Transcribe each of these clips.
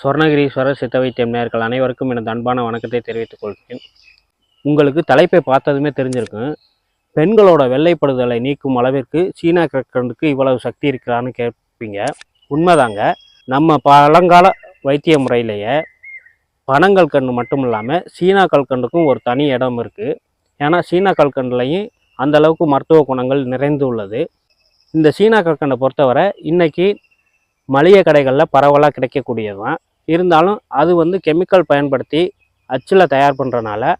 சொர்ணகிரீஸ்வரர் சித்த வைத்தியம் அனைவருக்கும் எனது அன்பான வணக்கத்தை தெரிவித்துக் கொள்கிறேன். உங்களுக்கு தலைப்பை பார்த்ததுமே தெரிஞ்சிருக்கும். பெண்களோட வெள்ளைப்படுதலை நீக்கும் அளவிற்கு சீனா கற்கண்டுக்கு இவ்வளவு சக்தி இருக்கிறான்னு கேட்பீங்க. உண்மைதாங்க. நம்ம பழங்கால வைத்திய முறையிலேயே பனங்கள் கன்று மட்டும் இல்லாமல் சீனா கல்கண்டுக்கும் ஒரு தனி இடம் இருக்குது ஏன்னா சீனா கல்கண்டுலையும் அந்தளவுக்கு மருத்துவ குணங்கள் நிறைந்து உள்ளது. இந்த சீனா கற்கண்டை பொறுத்தவரை இன்றைக்கி மளிகை கடைகளில் பரவலாக கிடைக்கக்கூடியது தான் இருந்தாலும் அது வந்து கெமிக்கல் பயன்படுத்தி அச்சில் தயார் பண்ணுறனால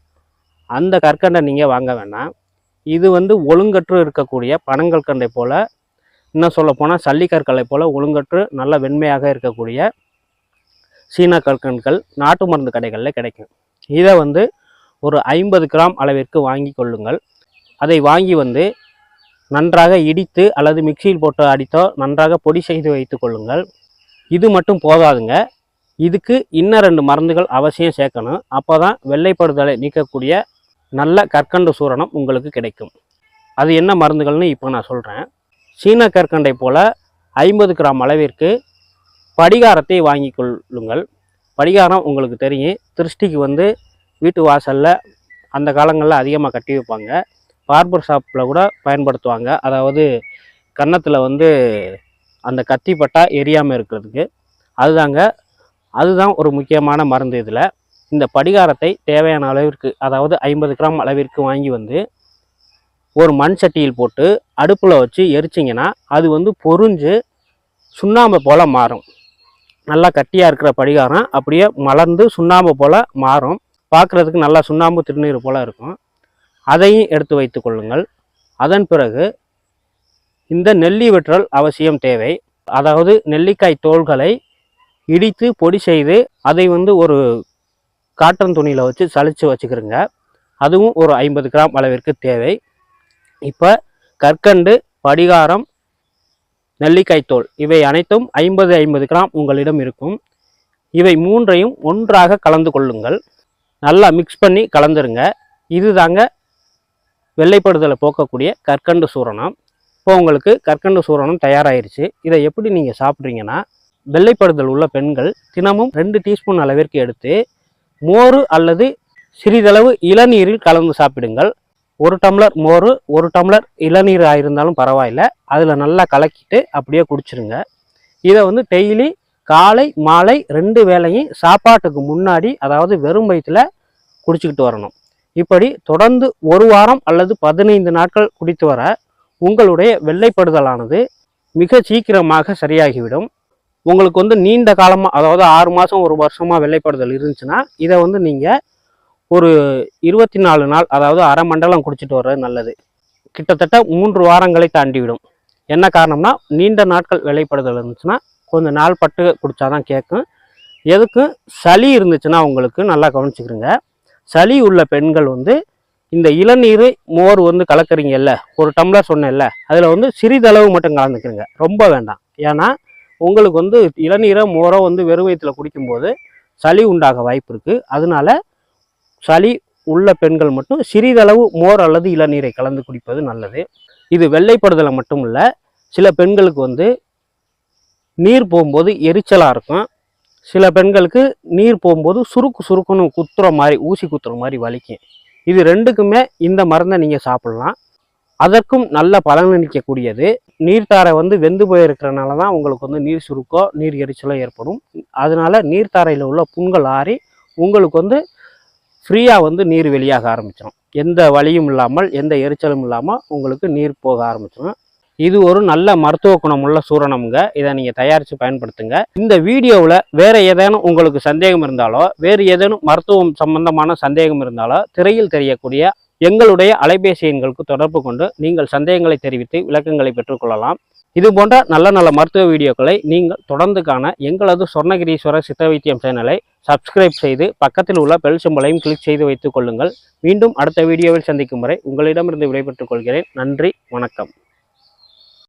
அந்த கற்கண்டை நீங்கள் வாங்க வேணாம். இது வந்து ஒழுங்கற்று இருக்கக்கூடிய பனங்கற்கண்டை போல் இன்னும் சொல்லப்போனால் சல்லிக்கற்களை போல் ஒழுங்கற்று நல்ல வெண்மையாக இருக்கக்கூடிய சீனா கற்கண்கள் நாட்டு மருந்து கடைகளில் கிடைக்கும். இதை வந்து ஒரு ஐம்பது கிராம் அளவிற்கு வாங்கி கொள்ளுங்கள். அதை வாங்கி வந்து நன்றாக இடித்து அல்லது மிக்சியில் போட்டு அடித்தோ நன்றாக பொடி செய்து வைத்து கொள்ளுங்கள். இது மட்டும் போதாதுங்க. இதுக்கு இன்னும் ரெண்டு மருந்துகள் அவசியம் சேர்க்கணும். அப்போ தான் வெள்ளைப்படுதலை நீக்கக்கூடிய நல்ல கற்கண்டு சூரணம் உங்களுக்கு கிடைக்கும். அது என்ன மருந்துகள்னு இப்போ நான் சொல்கிறேன் சீன கற்கண்டை போல் ஐம்பது கிராம் அளவிற்கு படிகாரத்தை வாங்கி கொள்ளுங்கள். படிகாரம் உங்களுக்கு தெரியும். திருஷ்டிக்கு வந்து வீட்டு வாசலில் அந்த காலங்களில் அதிகமாக கட்டி வைப்பாங்க. பார்பர் ஷாப்பில் கூட பயன்படுத்துவாங்க. அதாவது கன்னத்தில் வந்து அந்த கத்தி பட்டா எரியாமல் இருக்கிறதுக்கு. அதுதாங்க அதுதான் ஒரு முக்கியமான மருந்து இதில். இந்த படிகாரத்தை தேவையான அளவிற்கு அதாவது ஐம்பது கிராம் அளவிற்கு வாங்கி வந்து ஒரு மண் சட்டியில் போட்டு அடுப்பில் வச்சு எரிச்சிங்கன்னா அது வந்து பொறிஞ்சு சுண்ணாம்பு போல் மாறும். நல்லா கட்டியாக இருக்கிற படிகாரம் அப்படியே மலர்ந்து சுண்ணாம்பு போல் மாறும். பார்க்குறதுக்கு நல்லா சுண்ணாம்பு திருநீர் போல் இருக்கும். அதையும் எடுத்து வைத்து கொள்ளுங்கள். அதன் பிறகு இந்த நெல்லி வெற்றல் அவசியம் தேவை. அதாவது நெல்லிக்காய் தோள்களை இடித்து பொடி செய்து அதை வந்து ஒரு காட்டன் துணியில் வச்சு சளிச்சு வச்சுக்கிறோங்க. அதுவும் ஒரு ஐம்பது கிராம் அளவிற்கு தேவை. இப்போ கற்கண்டு படிகாரம் நெல்லிக்காய் தோல் இவை அனைத்தும் ஐம்பது ஐம்பது கிராம் உங்களிடம் இருக்கும். இவை மூன்றையும் ஒன்றாக கலந்து கொள்ளுங்கள். நல்லா மிக்ஸ் பண்ணி கலந்துருங்க. இதுதாங்க வெள்ளைப்படுதலை போக்கக்கூடிய கற்கண்டு சூரணம். இப்போ உங்களுக்கு கற்கண்டு சூரணம் தயாராயிருச்சு. இதை எப்படி நீங்கள் சாப்பிட்றீங்கன்னா வெள்ளைப்படுதல் உள்ள பெண்கள் தினமும் ரெண்டு டீஸ்பூன் அளவிற்கு எடுத்து மோர் அல்லது சிறிதளவு இளநீரில் கலந்து சாப்பிடுங்கள். ஒரு டம்ளர் மோர் ஒரு டம்ளர் இளநீர் ஆயிருந்தாலும் பரவாயில்ல. அதில் நல்லா கலக்கிட்டு அப்படியே குடிச்சிருங்க. இதை வந்து டெய்லி காலை மாலை ரெண்டு வேளையும் சாப்பாட்டுக்கு முன்னாடி அதாவது வெறும் வயிற்றுல குடிச்சிக்கிட்டு வரணும். இப்படி தொடர்ந்து ஒரு வாரம் அல்லது பதினைந்து நாட்கள் குடித்து வர உங்களுடைய வெள்ளைப்படுதலானது மிக சீக்கிரமாக சரியாகிவிடும். உங்களுக்கு வந்து நீண்ட காலமாக அதாவது ஆறு மாதம் ஒரு வருஷமாக வெள்ளைப்படுதல் இருந்துச்சுன்னா இதை வந்து நீங்கள் ஒரு இருபத்தி நாலு நாள் அதாவது அரை மண்டலம் குடிச்சிட்டு வர்றது நல்லது. கிட்டத்தட்ட மூன்று வாரங்களை தாண்டிவிடும். என்ன காரணம்னா நீண்ட நாட்கள் வெள்ளைப்படுதல் இருந்துச்சுன்னா கொஞ்சம் நாள் பட்டு குடித்தாதான் கேட்கும் எதுக்கும் சளி இருந்துச்சுன்னா உங்களுக்கு நல்லா கவனிச்சுக்கிறங்க சளி உள்ள பெண்கள் வந்து இந்த இளநீர் மோர் வந்து கலக்குறீங்கல்ல ஒரு டம்ளர் சொன்னேன்ல அதில் வந்து சிறிதளவு மட்டும் கலந்துக்கிறங்க ரொம்ப வேண்டாம். ஏன்னா உங்களுக்கு வந்து இளநீரோ மோரோ வந்து வெறும் வயிற்றுல குடிக்கும்போது சளி உண்டாக வாய்ப்பு இருக்குது அதனால சளி உள்ள பெண்கள் மட்டும் சிறிதளவு மோர் அல்லது இளநீரை கலந்து குடிப்பது நல்லது. இது வெள்ளைப்படுதலை மட்டும் இல்லை சில பெண்களுக்கு வந்து நீர் போகும்போது எரிச்சலாக இருக்கும். சில பெண்களுக்கு நீர் போகும்போது சுருக்கு சுருக்குன்னு குத்துற மாதிரி ஊசி குத்துற மாதிரி வலிக்கும். இது ரெண்டுக்குமே இந்த மருந்தை நீங்கள் சாப்பிட்லாம். அதற்கும் நல்ல பலனளிக்கக்கூடியது நீர்த்தாரை வந்து வெந்து போயிருக்கிறனால தான் உங்களுக்கு வந்து நீர் சுருக்கோ நீர் எரிச்சலோ ஏற்படும். அதனால நீர்த்தாரையில் உள்ள புண்கள் ஆறி உங்களுக்கு வந்து ஃப்ரீயாக வந்து நீர் வெளியாக ஆரம்பிச்சிடும் எந்த வழியும் இல்லாமல் எந்த எரிச்சலும் இல்லாமல் உங்களுக்கு நீர் போக ஆரம்பிச்சிடும் இது ஒரு நல்ல மருத்துவ குணமுள்ள சூரணம்ங்க. இதை நீங்கள் தயாரித்து பயன்படுத்துங்க. இந்த வீடியோவில் வேறு ஏதேனும் உங்களுக்கு சந்தேகம் இருந்தாலோ வேறு ஏதேனும் மருத்துவம் சம்பந்தமான சந்தேகம் இருந்தாலோ திரையில் தெரியக்கூடிய எங்களுடைய அலைபேசி எண்களுக்கு தொடர்பு கொண்டு நீங்கள் சந்தேகங்களை தெரிவித்து விளக்கங்களை பெற்றுக்கொள்ளலாம். இது போன்ற நல்ல நல்ல மருத்துவ வீடியோக்களை நீங்கள் தொடர்ந்து காண எங்களது சொர்ணகிரீஸ்வரர் சித்த வைத்தியம் சேனலை சப்ஸ்கிரைப் செய்து பக்கத்தில் உள்ள பெல் சிம்பளையும் கிளிக் செய்து வைத்துக் கொள்ளுங்கள். மீண்டும் அடுத்த வீடியோவில் சந்திக்கும் வரை உங்களிடமிருந்து விடைபெற்றுக் கொள்கிறேன். நன்றி வணக்கம்.